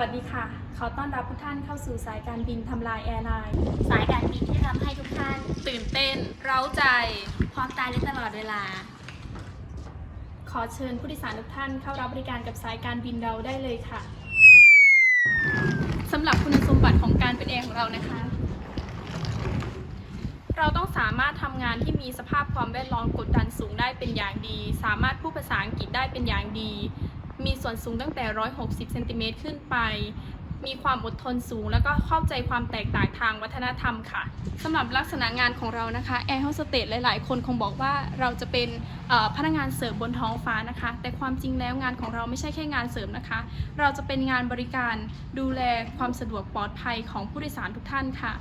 วัสดีค่ะ ขอต้อนรับทุกท่านเข้าสู่สายการบินทำลายแอร์ไลน์ สายการบินที่ทำให้ทุกท่าน ตื่นเต้น เร้าใจ พร้อมตายได้ตลอดเวลา ขอเชิญผู้โดยสารทุกท่านเข้ารับบริการกับสายการบินเราได้เลยค่ะ สำหรับคุณสมบัติของการเป็นแอร์ของเรานะคะ เราต้องสามารถทำงานที่มีสภาพความแวดล้อมกดดันสูงได้เป็นอย่างดี สามารถพูดภาษาอังกฤษได้เป็นอย่างดี มีส่วนสูงตั้งแต่ 160 เซนติเมตรขึ้นไป มีความอดทนสูง แล้วก็เข้าใจความแตกต่างทางวัฒนธรรมค่ะสำหรับลักษณะงานของเรานะคะแอร์โฮสเตสหลาย ๆ คนคงบอกว่าเราจะเป็นพนักงานเสิร์ฟบนท้องฟ้านะคะ แต่ความจริงแล้วงานของเราไม่ใช่แค่งานเสริมนะคะ เราจะเป็นงานบริการดูแลความสะดวกปลอดภัยของผู้โดยสารทุกท่านค่ะ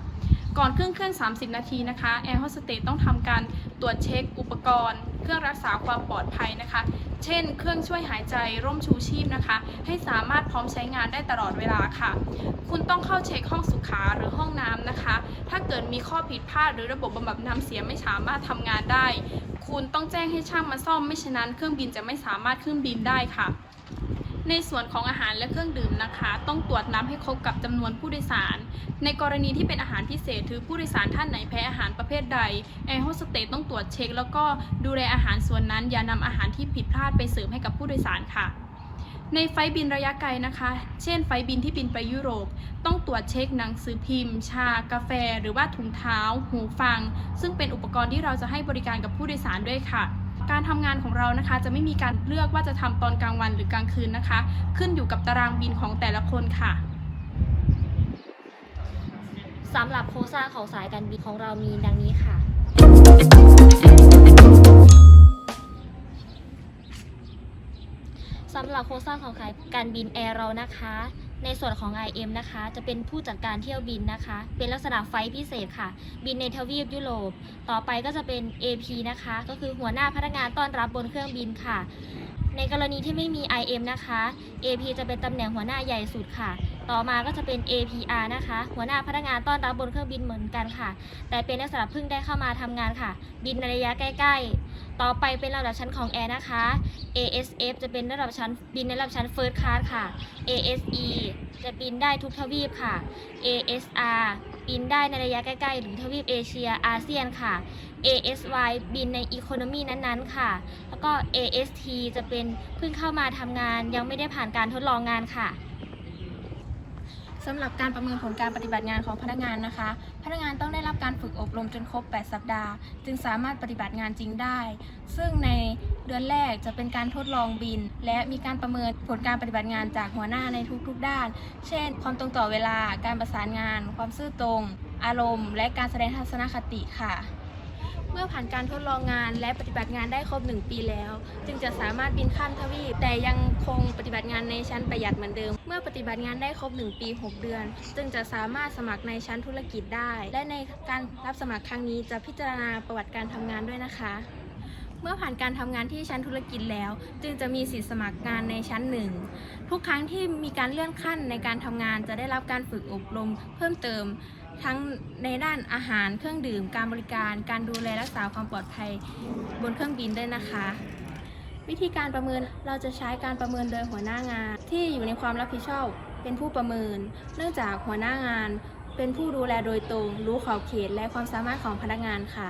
ก่อนเครื่องเคลื่อน 30 นาทีนะคะแอร์โฮสเตสต้องทำการตรวจเช็คอุปกรณ์ เครื่องรักษาความปลอดภัยนะคะ เช่น เครื่องช่วยหายใจร่มชูชีพนะคะ ให้สามารถพร้อมใช้งานได้ตลอดเวลาค่ะ คุณต้องเข้าเช็คห้องสุขาหรือห้องน้ำนะคะ ถ้าเกิดมีข้อผิดพลาดหรือระบบบำบัดน้ำเสียไม่สามารถทำงานได้ คุณต้องแจ้งให้ช่างมาซ่อมไม่ฉะนั้นเครื่องบินจะไม่สามารถขึ้นบินได้ค่ะ ในส่วนของอาหารและเครื่องดื่มนะคะ ต้องตรวจน้ำให้ครบกับจำนวนผู้โดยสาร ในกรณีที่เป็นอาหารพิเศษถือผู้โดยสารท่านไหนแพ้อาหารประเภทใดแอร์โฮสเตสต้องตรวจเช็ค แล้วก็ดูแลอาหารส่วนนั้น อย่านำอาหารที่ผิดพลาดไปเสริมให้กับผู้โดยสารค่ะในไฟบินระยะไกลนะคะ เช่นไฟบินที่บินไปยุโรป ต้องตรวจเช็คหนังสือพิมพ์ ชา กาแฟ หรือว่าถุงเท้า หูฟัง ซึ่งเป็นอุปกรณ์ที่เราจะให้บริการกับผู้โดยสารด้วยค่ะ การทำงานของเรานะคะ จะไม่มีการเลือกว่าจะทำตอนกลางวันหรือกลางคืนนะคะ ขึ้นอยู่กับตารางบินของแต่ละคนค่ะสำหรับโครงสร้างของสายการบินของเรามีดังนี้ค่ะ สำหรับโครงสร้างของสายการบินแอร์เรานะคะ ในส่วนของ IM นะคะ จะเป็นผู้จัดการเที่ยวบินนะคะ เป็นลักษณะไฟล์พิเศษค่ะ บินในทวีปยุโรป ต่อไปก็จะเป็น AP นะคะ ก็คือหัวหน้าพนักงานต้อนรับบนเครื่องบินค่ะ ในกรณีที่ไม่มี IM นะคะ AP จะเป็นตำแหน่งหัวหน้าใหญ่สุดค่ะ ต่อมาก็จะเป็น APR นะคะ หัวหน้าพนักงานต้อนรับบนเครื่องบินเหมือนกันค่ะ แต่เป็นนักสำหรับเพิ่งได้เข้ามาทำงานค่ะ บินในระยะใกล้ๆ ต่อไปเป็นระดับชั้นของแอร์นะคะ ASF จะเป็นระดับชั้นบินในระดับชั้น First Class ค่ะ ASE จะบินได้ทุกทวีปค่ะ ASR บินได้ในระยะใกล้ๆ หรือทวีปเอเชียอาเซียนค่ะ ASY บินในอีโคโนมีนั้นๆ ค่ะ แล้วก็ AST จะเป็นเพิ่งเข้ามาทำงานยังไม่ได้ผ่านการทดลองงานค่ะ สำหรับการประเมินผลการปฏิบัติงานของพนักงานนะคะ พนักงานต้องได้รับการฝึกอบรมจนครบ 8 สัปดาห์ จึงสามารถปฏิบัติงานจริงได้ ซึ่งในเดือนแรกจะเป็นการทดลองบิน และมีการประเมินผลการปฏิบัติงานจากหัวหน้าในทุกๆ ด้าน เช่น ความตรงต่อเวลา การประสานงาน ความซื่อตรง อารมณ์ และการแสดงทัศนคติค่ะ เมื่อผ่านการทดลองงานและปฏิบัติงานได้ครบ 1 ปีแล้ว จึงจะสามารถบินข้ามทวีป แต่ยังคงปฏิบัติงานในชั้นประหยัดเหมือนเดิม เมื่อปฏิบัติงานได้ครบ 1 ปี 6 เดือน จึงจะสามารถสมัครในชั้นธุรกิจได้ และในการรับสมัครครั้งนี้จะพิจารณาประวัติการทำงานด้วยนะคะเมื่อผ่านการทำงานที่ชั้นธุรกิจแล้ว จึงจะมีสิทธิสมัครงานในชั้นหนึ่งทุกครั้งที่มีการเลื่อนขั้นในการทำงานจะได้รับการฝึกอบรมเพิ่มเติม ทั้งในด้านอาหารเครื่องดื่ม การบริการ การดูแลรักษาความปลอดภัยบนเครื่องบินด้วยนะคะ วิธีการประเมินเราจะใช้การประเมินโดยหัวหน้างาน ที่อยู่ในความรับผิดชอบเป็นผู้ประเมิน เนื่องจากหัวหน้างาน เป็นผู้ดูแลโดยตรง รู้ขอบเขตและความสามารถของพนักงานค่ะ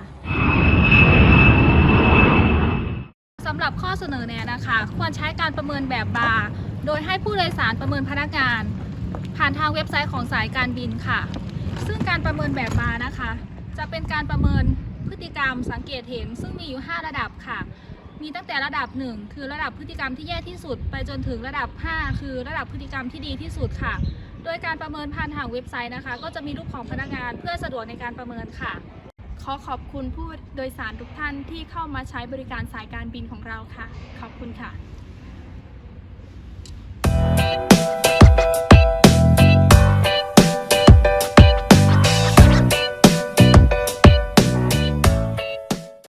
สำหรับข้อเสนอแนะนะคะ ควรใช้การประเมินแบบบาร์โดยให้ผู้โดยสารประเมินพนักงาน ผ่านทางเว็บไซต์ของสายการบินค่ะ ซึ่งการประเมินแบบบานะคะ จะเป็นการประเมินพฤติกรรมสังเกตเห็น ซึ่งมีอยู่ 5 ระดับค่ะ มีตั้งแต่ระดับ 1 คือระดับพฤติกรรมที่แย่ที่สุด ไปจนถึงระดับ 5 คือระดับพฤติกรรมที่ดีที่สุดค่ะ โดยการประเมินผ่านทางเว็บไซต์นะคะ ก็จะมีรูปของพนักงานเพื่อสะดวกในการประเมินค่ะ ขอขอบคุณผู้โดยสารทุกท่านที่เข้ามาใช้บริการสายการบินของเราค่ะ ขอบคุณค่ะ